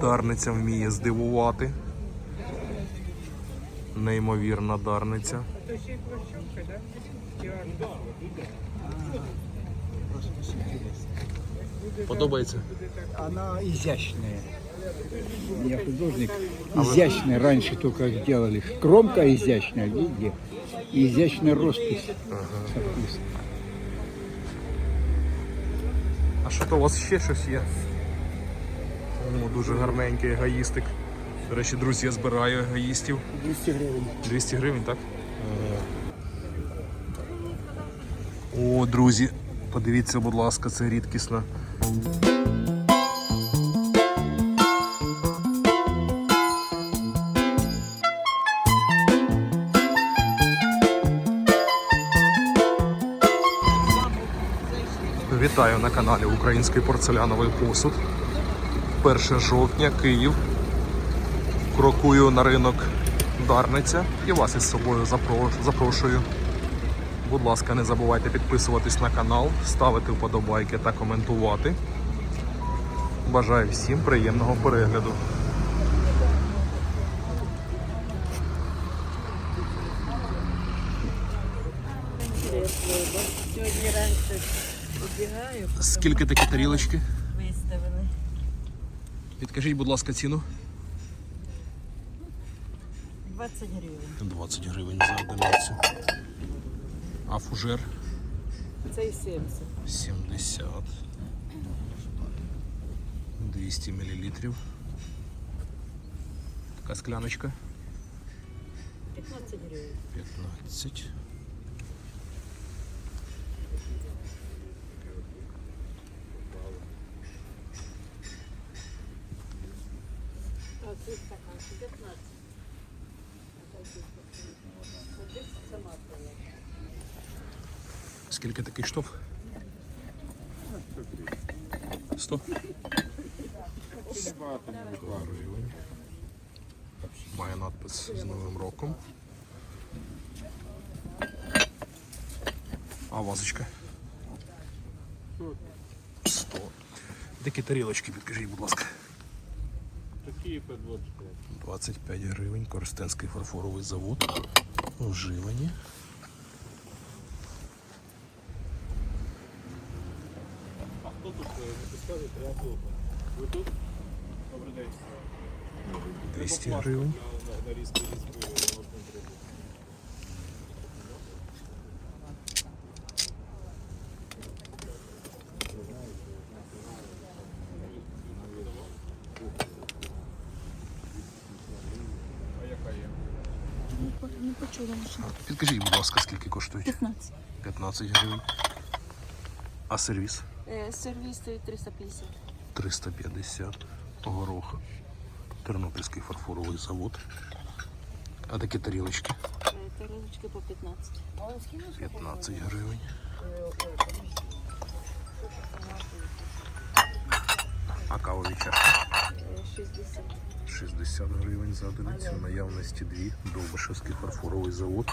Дарниця вміє здивувати. Неймовірна дарниця. Подобається? Она изящная. Я художник. Изящная. Раньше только делали. Кромка изящная, видите? Изящная роспись. Соответственно. А що то у вас ще щось є? О, дуже гарненький егоїстик. До речі, друзі, я збираю егоїстів. 200 гривен. 200 гривень, так? О, друзі, подивіться, будь ласка, це рідкісно. Вітаю на каналі Український порцеляновий посуд. 1 жовтня, Київ. Крокую на ринок Дарниця і вас із собою запрошую. Будь ласка, не забувайте підписуватись на канал, ставити вподобайки та коментувати. Бажаю всім приємного перегляду. Скільки такі тарілочки? виставили. Підкажіть, будь ласка, ціну. 20 гривень. 20 гривень за одиницю. А фужер Це і 70. 70. 200 мл. Така скляночка 15 гривень. 15. Скільки такий штоф? 100? 100 гривень. Має надпис з Новим роком. А вазочка? 100. Такі тарілочки, підкажіть, будь ласка. Такі по 25. 25 гривень, Коростенський фарфоровий завод. Вживані. Хто тут е, не підскажете, я тут. Ви тут? Добрий день. 200 гривень. На, на, на різки різьби вас не треба. А яка є? Не почула ще. Підкажіть, будь ласка, скільки коштують? 15. 15 гривень. А сервіс? Сервіс стоїть 350. 350. Горох. Тернопільський фарфоровий завод. А такі тарілочки? Е, Тарелочки по 15. 15 гривень. А кавові чашки? Е, 60. 60 гривень за одиницю. Наявності дві. Довбишевський фарфоровий завод.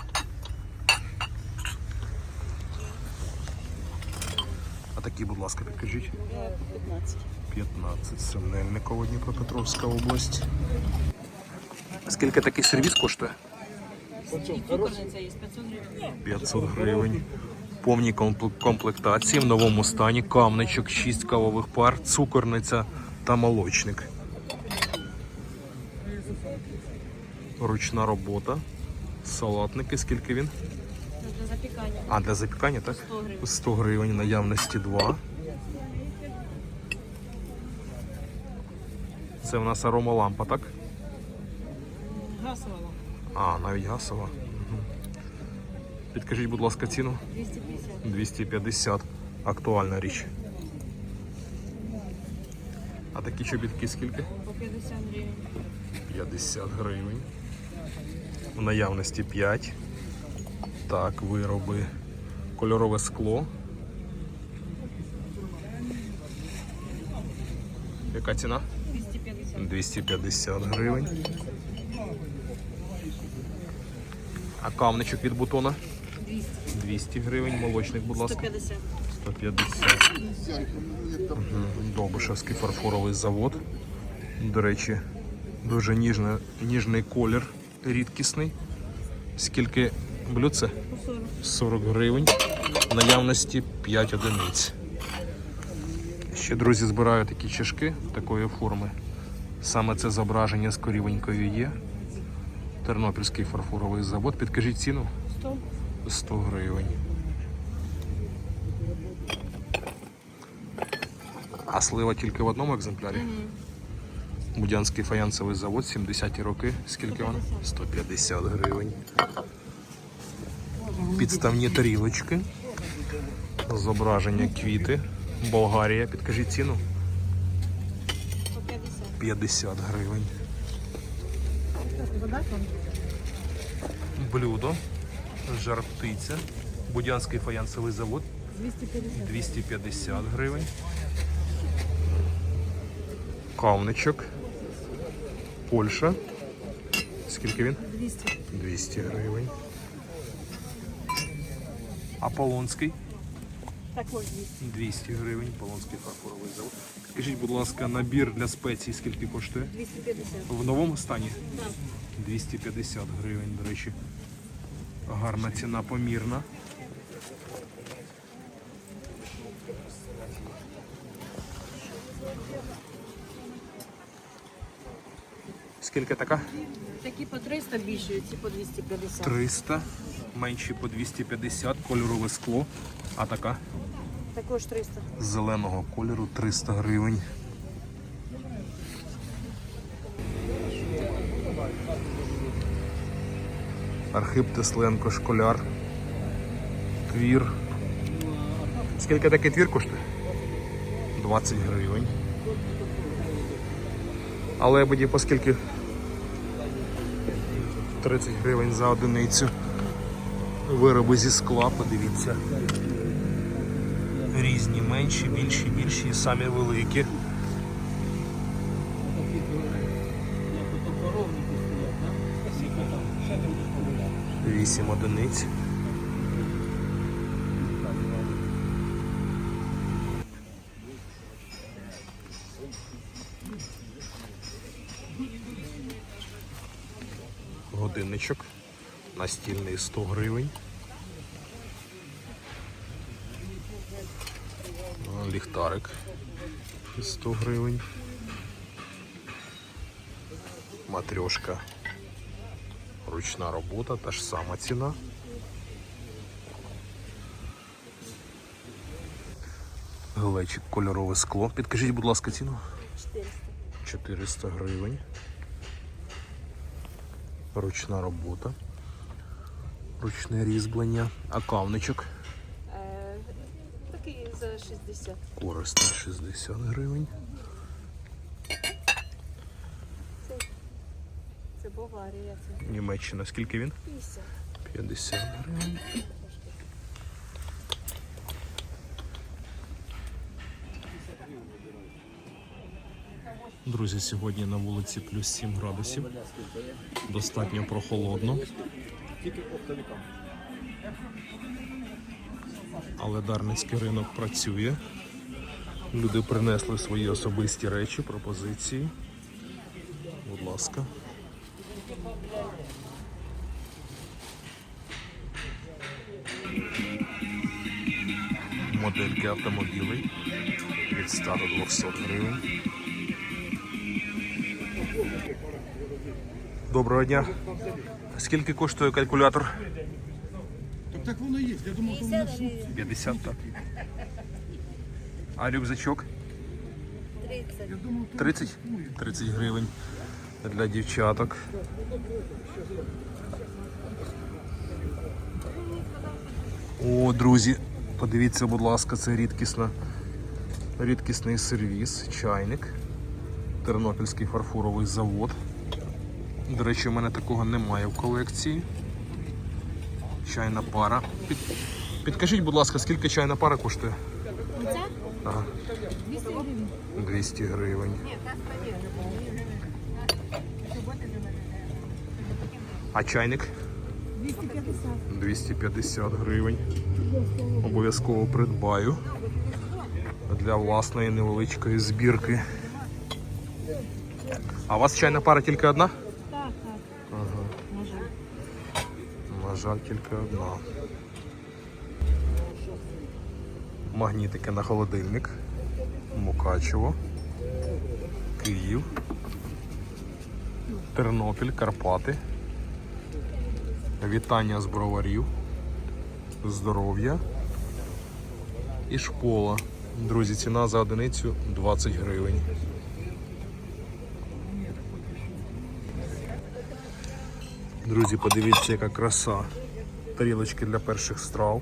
Такі, будь ласка, підкажіть. Е, по 15. 15. Синельниково, Дніпропетровська область. Скільки такий сервіс коштує? Цукорниця є 500 гривень. 500. Повні комплектації в новому стані. Камничок, 6 кавових пар, цукорниця та молочник. Ручна робота. Салатники, скільки він? Запікання. А, для запікання, так? 100 гривень. 100 гривень, наявності 2. Це в нас аромалампа, так? Гасова лампа. А, навіть гасова. Мгм. Підкажіть, будь ласка, ціну. 250. 250. Актуальна річ. А такі чобітки скільки? По 50 гривень. 50 гривень. В наявності 5. Так, вироби. Кольорове скло. Яка ціна? 250. 250 гривень. А камничок від бутона? 200. 200 гривень. Молочник, будь ласка. 150. 150. Угу. Довбишевський фарфоровий завод. До речі, дуже ніжне, ніжний колір, рідкісний. Скільки блюдце? 40 гривень. Наявності 5 одиниць. Ще друзі збираю такі чашки такої форми. Саме це зображення з корівенькою є. Тернопільський фарфоровий завод. Підкажіть ціну? 100. 100 гривень. А слива тільки в одному екземплярі? Будянський фаянсовий завод, 70-ті роки. Скільки вона? 150 гривень. Підставні тарілочки. Зображення квіти. Болгарія. Підкажіть ціну? 50 гривень. Блюдо. Жар птиця. Будянський фаянсовий завод. 250. 250 гривень. Кавничок. Польща. Скільки він? 200. 200 гривень. Аполлонський. Також 200. 200 гривень. Полонський фарфоровий завод. Скажіть, будь ласка, набір для спецій скільки коштує? 250. В новому стані? Так. 250 гривень, до речі. Гарна ціна помірна. Скільки така? Такі по 300 більші, ці по 250. 300, менші по 250, кольорове скло. А така Також 300. зеленого кольору 300 гривень. Архип Тесленко, школяр. Твір. Скільки такий твір коштує? 20 гривень. А лебеді по скільки? 30 гривень за одиницю. Вироби зі скла, подивіться. Різні, менші, більші, більші і самі великі. Вісім одиниць. Настільний 100 гривень. Ліхтарик 100 гривень. Матрьошка. Ручна робота, та ж сама ціна. Глечик, кольорове скло. Підкажіть, будь ласка, ціну. 400. 400 гривень. Ручна робота. Ручне різьблення. А кавничок. Е, такий за 60. Корисний 60 гривень. Це. Це Німеччина. Скільки він? 50. 50 гривень. Друзі, сьогодні на вулиці плюс 7 градусів. Достатньо прохолодно. Але Дарницький ринок працює. Люди принесли свої особисті речі, пропозиції. Будь ласка. модельки автомобілей від 100 до 200 гривень. Доброго дня. Скільки коштує калькулятор? Так так воно є. Я думав, що 50, так. А рюкзачок? 30. 30? 30 гривень для дівчаток. О, друзі, подивіться, будь ласка, це рідкісна, рідкісний сервіс, чайник. Тернопільський фарфоровий завод. До речі, у мене такого немає в колекції. Чайна пара. Під, підкажіть, будь ласка, скільки чайна пара коштує? Оце? Ага, 200 гривень. 200 гривень. А чайник? 250. 250 гривень. Обов'язково придбаю для власної невеличкої збірки. А у вас чайна пара тільки одна? Так, так. Ага. Може. На жаль, тільки одна. Магнітики на холодильник. Мукачево. Київ. Тернопіль, Карпати. Вітання з броварів. Здоров'я. І шпола. Друзі, ціна за одиницю 20 гривень. Друзі, подивіться, яка краса. Тарілочки для перших страв.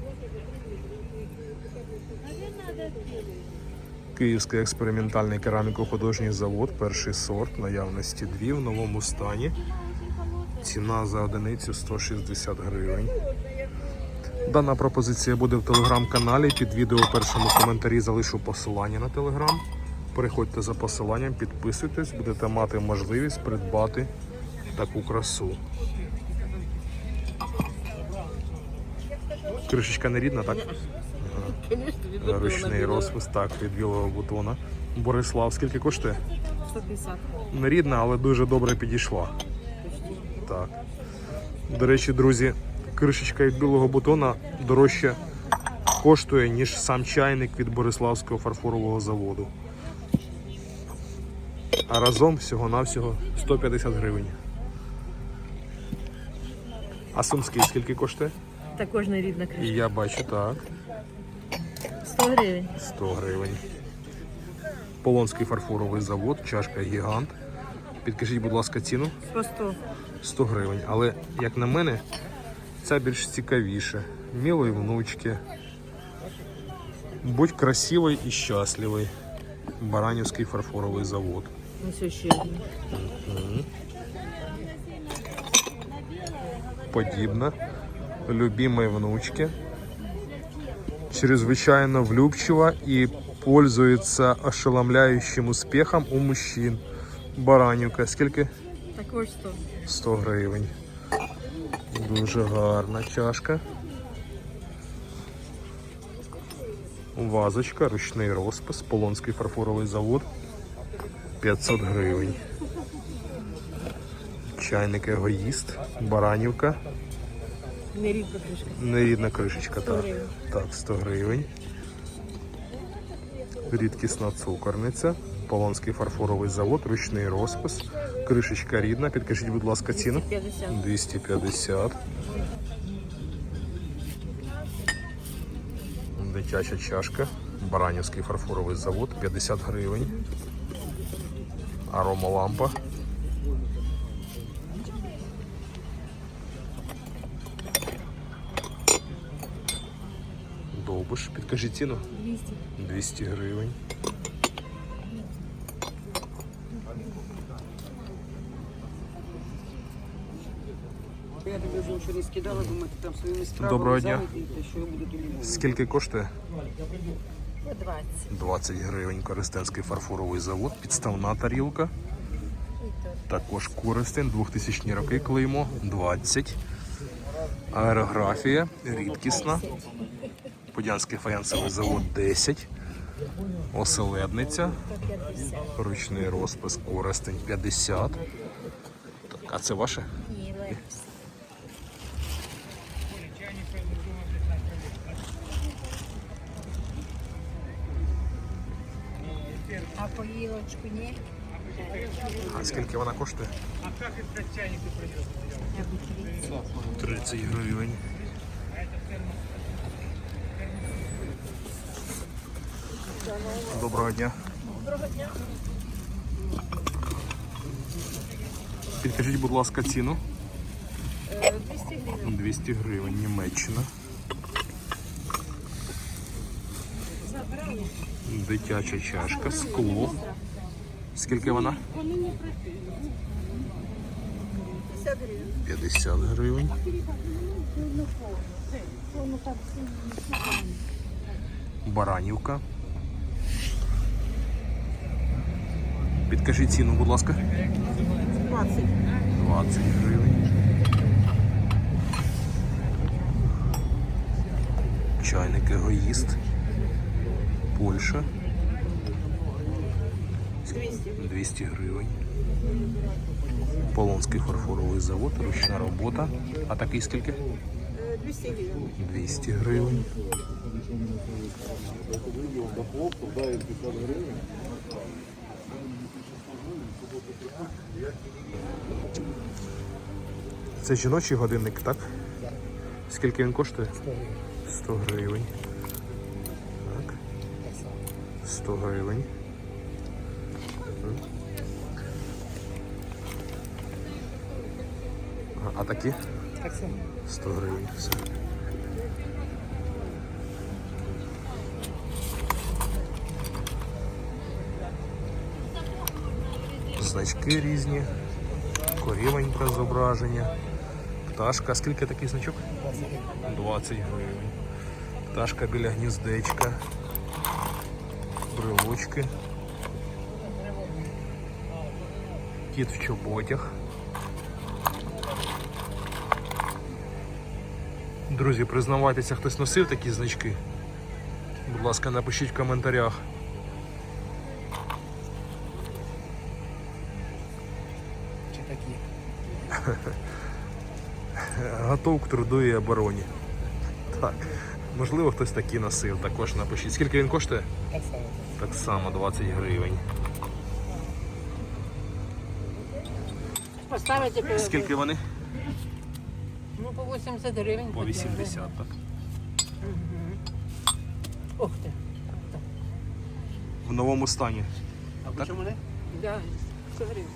Київський експериментальний кераміко-художній завод, перший сорт, наявності дві в новому стані. Ціна за одиницю 160 гривень. Дана пропозиція буде в телеграм-каналі. Під відео в першому коментарі залишу посилання на телеграм. Переходьте за посиланням, підписуйтесь, будете мати можливість придбати таку красу. Кришечка не рідна, так? Ага. Ручний розпис, так, від білого бутона. Борислав, скільки коштує? 150. Не рідна, але дуже добре підійшла. Так. До речі, друзі, кришечка від білого бутона дорожче коштує, ніж сам чайник від Бориславського фарфорового заводу. А разом всього-навсього 150 гривень. А сумський скільки коштує? Також не рідна І кришка. я бачу так. 100 гривень. 100 гривень. Полонський фарфоровий завод, чашка гігант. Підкажіть, будь ласка, ціну По 100. 100 гривень. Але, як на мене, ця більш цікавіше. Мілої внучки. Будь красивий і щасливий. Баранівський фарфоровий завод. Ось ще одна. Подібна. Любимой внучки. Чрезвычайно влюбчива и пользуется ошеломляющим успехом у мужчин. Баранівка. Скільки? Також 100. 100 гривень. Дуже гарна чашка. Вазочка, ручний розпис, Полонський фарфоровий завод. 500 гривень. Чайник егоїст, баранівка. Не рідна кришка. Нерідна кришечка, так. гривень. Так, 100 гривень. Рідкісна цукорниця. Полонський фарфоровий завод, ручний розпис. Кришечка рідна. Підкажіть, будь ласка, ціну. 50. 250. Дитяча чашка. Баранівський фарфоровий завод 50 гривень. Аромалампа. Підкажіть ціну. 200. 200 гривень. Я тобі вже вчора скидала, думаю, ти там своїми справами Доброго дня. зайнятий, що я буду тобі. Скільки коштує? 20. 20 гривень. Коростенський фарфоровий завод, підставна тарілка. Також Коростень, 2000 роки клеймо, 20. Аерографія, рідкісна. Подянський фаянсовий завод 10. Оселедниця. Ручний розпис Коростень 50. Так, а це ваше? А поїлочку ні? А скільки вона коштує? А как из чайника придет? 30 гривень. Доброго дня. Доброго дня. Підкажіть, будь ласка, ціну. 200 гривень. 200 гривень, Німеччина. Дитяча чашка, скло. Скільки вона? 50 гривень. Баранівка. Підкажіть ціну, будь ласка. 20. 20 гривень. Чайник егоїст. Польща. 200 гривень. Полонський фарфоровий завод, ручна робота. А такий скільки? 200 гривень. 200 гривень. Це жіночий годинник, так? Скільки він коштує? 100 гривень. Так. 100 гривень. А- А такі? Так само. 100 гривень. Все. Значки різні, корівонька зображення. Пташка. Скільки такий значок? 20 гривень. Пташка біля гніздечка. Брелочки. Кіт в чоботях. Друзі, признавайтеся, хтось носив такі значки. Будь ласка, напишіть в коментарях. Готов к труду і обороні. Так. Можливо, хтось такі носив. Також напишіть. Скільки він коштує? Так само. Так само 20 гривень. Поставите по, Скільки вони? ну, по 80 гривень. По 80, так. Ух ти. В новому стані. А по чому не? Да, 100 гривень.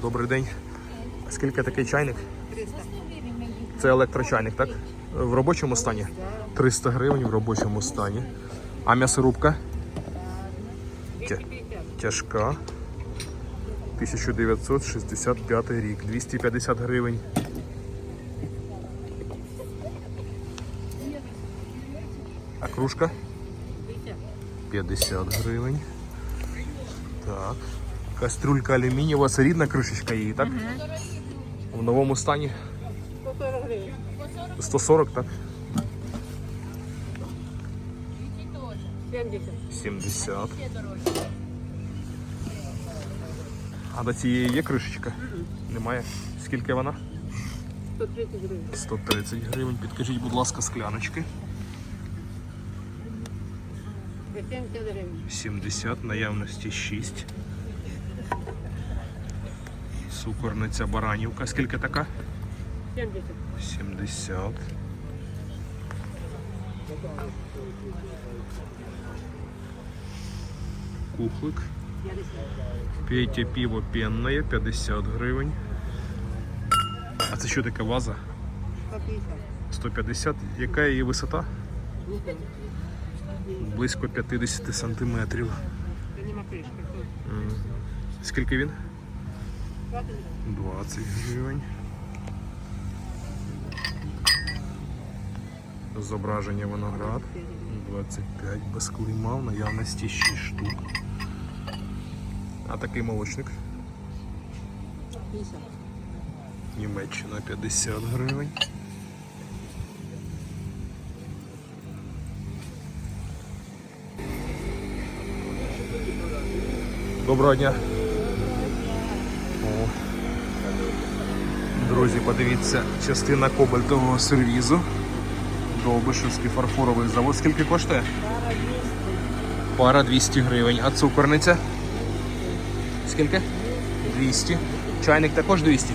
Добрий день. Скільки такий чайник? 300. Це електрочайник, так? В робочому стані? 300 гривень в робочому стані. А м'ясорубка? Тя- Тяжка. 1965 рік. 250 гривень. А кружка? 50 гривень. Так. Кастрюлька алюмінієва, це рідна кришечка її, так? В новому стані 140 гривень. 140, так? 70. 70. А до цієї є кришечка? Немає. Скільки вона? 130 гривень. 130 гривень. Підкажіть, будь ласка, скляночки. 70 гривень. 70, наявності 6. Сукорниця баранівка. Скільки така? 70. 70. Кухлик. 50. Пейте пиво пенное, 50 гривень. А це що таке ваза? 150. 150. Яка її висота? Близько 50 сантиметрів. Скільки він? 20 гривень. Зображення виноград. 25 без клейма, в наявності 6 штук. А такий молочник. Німеччина 50 гривень. Доброго дня. О. Друзі, подивіться, частина кобальтового сервізу. Довбишевський фарфоровий завод. Скільки коштує? Пара 200 гривень. А цукорниця? Скільки? 200. Чайник також 200.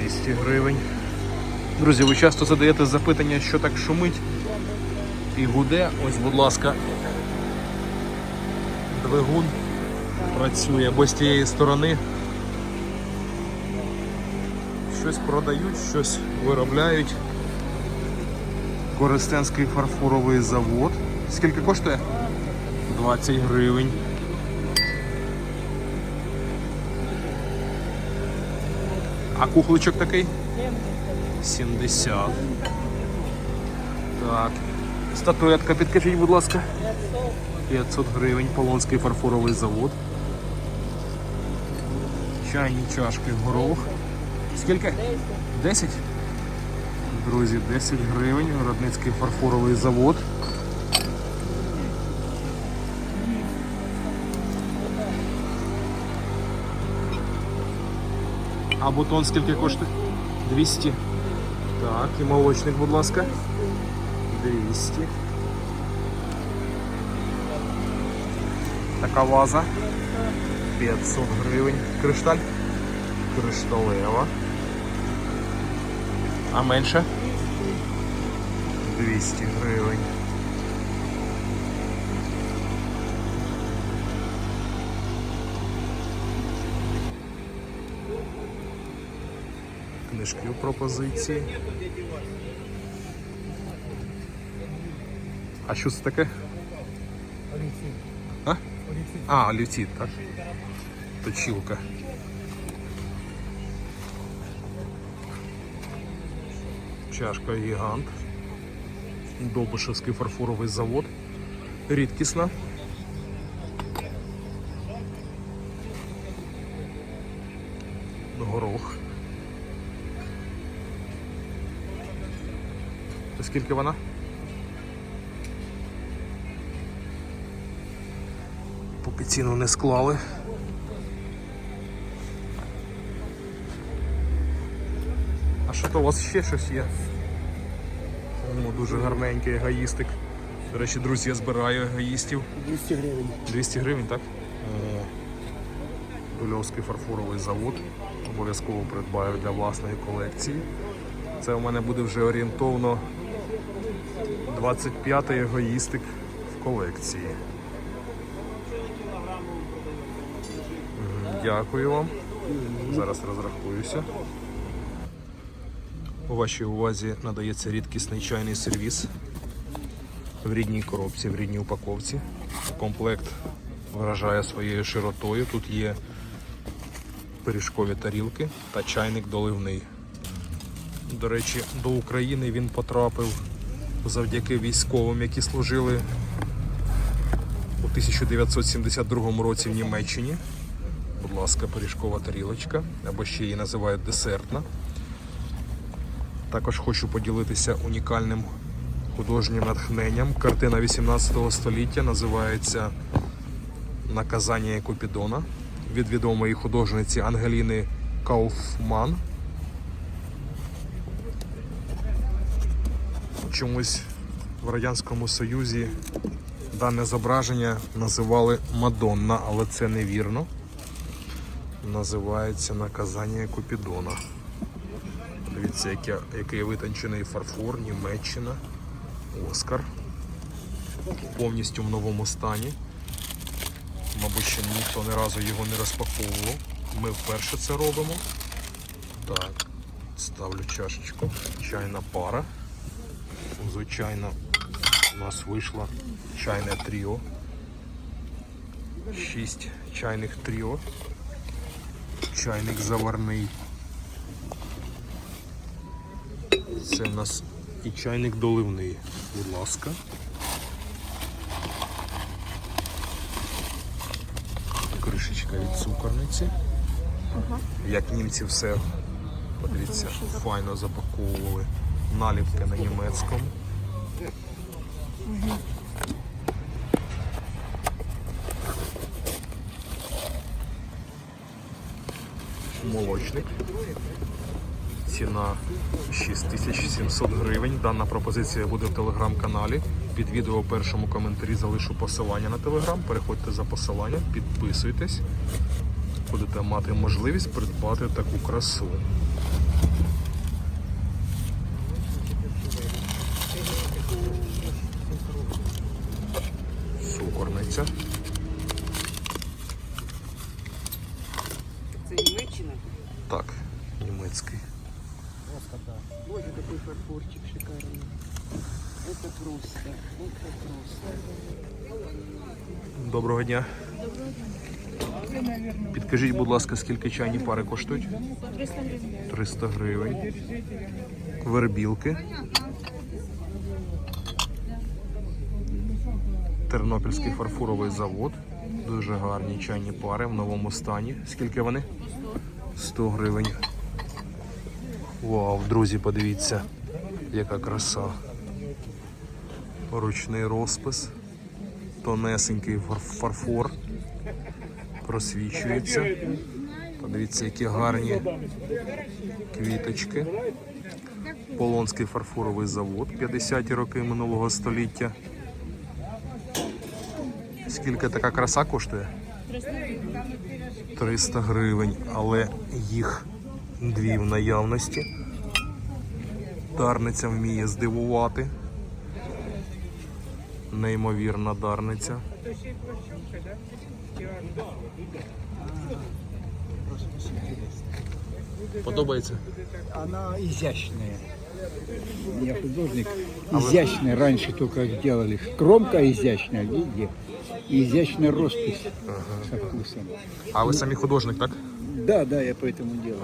200 гривень. Друзі, ви часто задаєте запитання, що так шумить і гуде. Ось, будь ласка, двигун працює, бо з тієї сторони щось продають, щось виробляють. Коростенський фарфоровий завод. Скільки коштує? 20 гривень. А кухличок такий? 70. Так. Статуетка, підкажіть, будь ласка. 500 гривень. Полонський фарфоровий завод. Чайні чашки горох. Скільки? 10? Друзі, 10 гривень. Городницький фарфоровий завод. А бутон скільки коштує? 200. Так, і молочник, будь ласка. 200. Така ваза. 500 гривень. Кришталь. Кришталева. А менше? 200 гривень. Книжки у пропозиції. А що це таке? А? А, лютіт, так. Точилка. Чашка гігант. Довбишевський фарфоровий завод. Рідкісна. Горох. Скільки вона? Поки ціну не склали. А що то у вас ще щось є? О, дуже гарненький егоїстик. До речі, друзі, я збираю егоїстів. 200 гривень. 200 гривень, так? Дульовський фарфоровий завод. Обов'язково придбаю для власної колекції. Це у мене буде вже орієнтовно 25-й егоїстик в колекції. Дякую вам. Зараз розрахуюся. У вашій увазі надається рідкісний чайний сервіс в рідній коробці, в рідній упаковці. Комплект вражає своєю широтою. Тут є пиріжкові тарілки та чайник доливний. До речі, до України він потрапив завдяки військовим, які служили у 1972 році в Німеччині. Будь ласка, пиріжкова тарілочка, або ще її називають десертна. Також хочу поділитися унікальним художнім натхненням. Картина 18 століття називається Наказання Купідона від відомої художниці Ангеліни Кауфман. Чомусь в Радянському Союзі дане зображення називали Мадонна, але це невірно. Називається Наказання Купідона. Дивіться, яке- який витончений фарфор, Німеччина, Оскар. Повністю в новому стані. Мабуть, ще ніхто ні разу його не розпаковував. Ми вперше це робимо. Так, ставлю чашечку. Чайна пара. Звичайно, у нас вийшло чайне тріо. Шість чайних тріо. Чайник заварний. Це в нас і чайник доливний. Будь ласка. Кришечка від цукорниці. Як німці все, подивіться, файно запаковували. Наліпки на німецькому. Молочник. Ціна 6700 гривень. Дана пропозиція буде в телеграм-каналі. Під відео у першому коментарі залишу посилання на телеграм. Переходьте за посилання, підписуйтесь. Будете мати можливість придбати таку красу. Ласка, скільки чайні пари коштують? 300 гривень. Вербілки. Тернопільський фарфоровий завод. Дуже гарні чайні пари в новому стані. Скільки вони? 100 гривень. Вау, друзі, подивіться, яка краса. Ручний розпис тонесенький фарфор просвічується. Подивіться, які гарні квіточки. Полонський фарфоровий завод 50-ті роки минулого століття. Скільки така краса коштує? 300 гривень, але їх дві в наявності. Дарниця вміє здивувати. Неймовірна дарниця. То ще й прощовка, да? Діана. Подобається? Она изящная. Я художник. Изящная. Раньше только делали кромка изящная, видите? И изящная роспись со вкусом. А ви самі художник, так? Да, да, я поэтому делаю.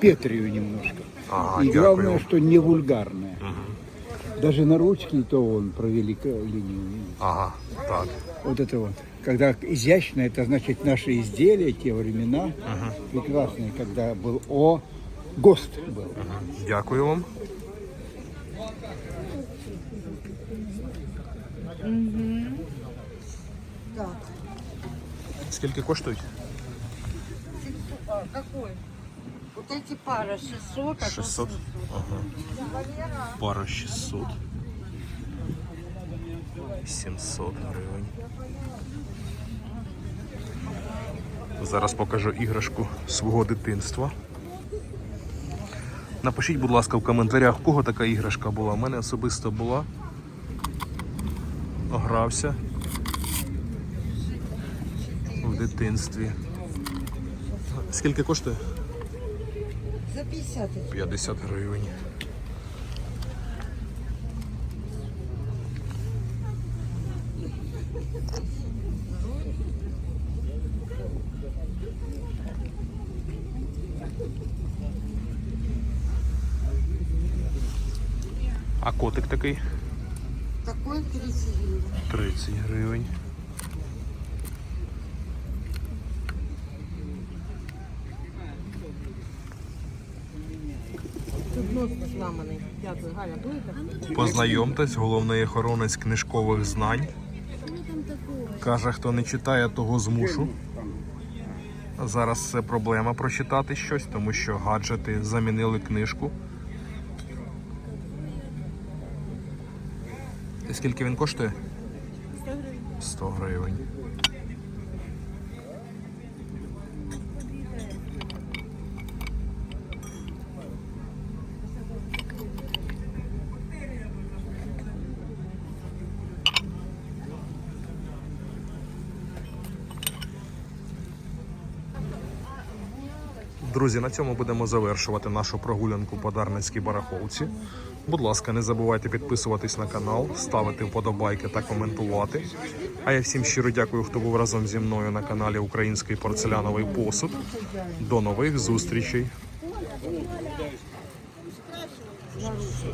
Петрию немножко. Ага, И главное, дякую. что не вульгарная. Даже на ручке то он провели линию. Ага, так. Вот это вот. Когда изящно, это значит наши изделия, те времена прекрасные, когда был О, ГОСТ был. Дякую вам. Так. Скільки коштують? А, какой? Вот эти пара 600, а 600. Ага. Пара 600. 700 гривень. Зараз покажу іграшку свого дитинства. Напишіть, будь ласка, в коментарях, в кого така іграшка була. У мене особисто була. Грався в дитинстві. Скільки коштує? За 50 их. 50 гривень. А котик такий Такой 30 гривен. 30 гривень. Тут нос зламаний. Дякую, Галя, будете? Познайомтесь, головний охоронець книжкових знань. Каже, хто не читає, того змушу. Зараз це проблема прочитати щось, тому що гаджети замінили книжку. Скільки він коштує? 100 гривень. 100 гривень. Друзі, на цьому будемо завершувати нашу прогулянку по Дарницькій бараховці. Будь ласка, не забувайте підписуватись на канал, ставити вподобайки та коментувати. А я всім щиро дякую, хто був разом зі мною на каналі Український порцеляновий посуд. До нових зустрічей!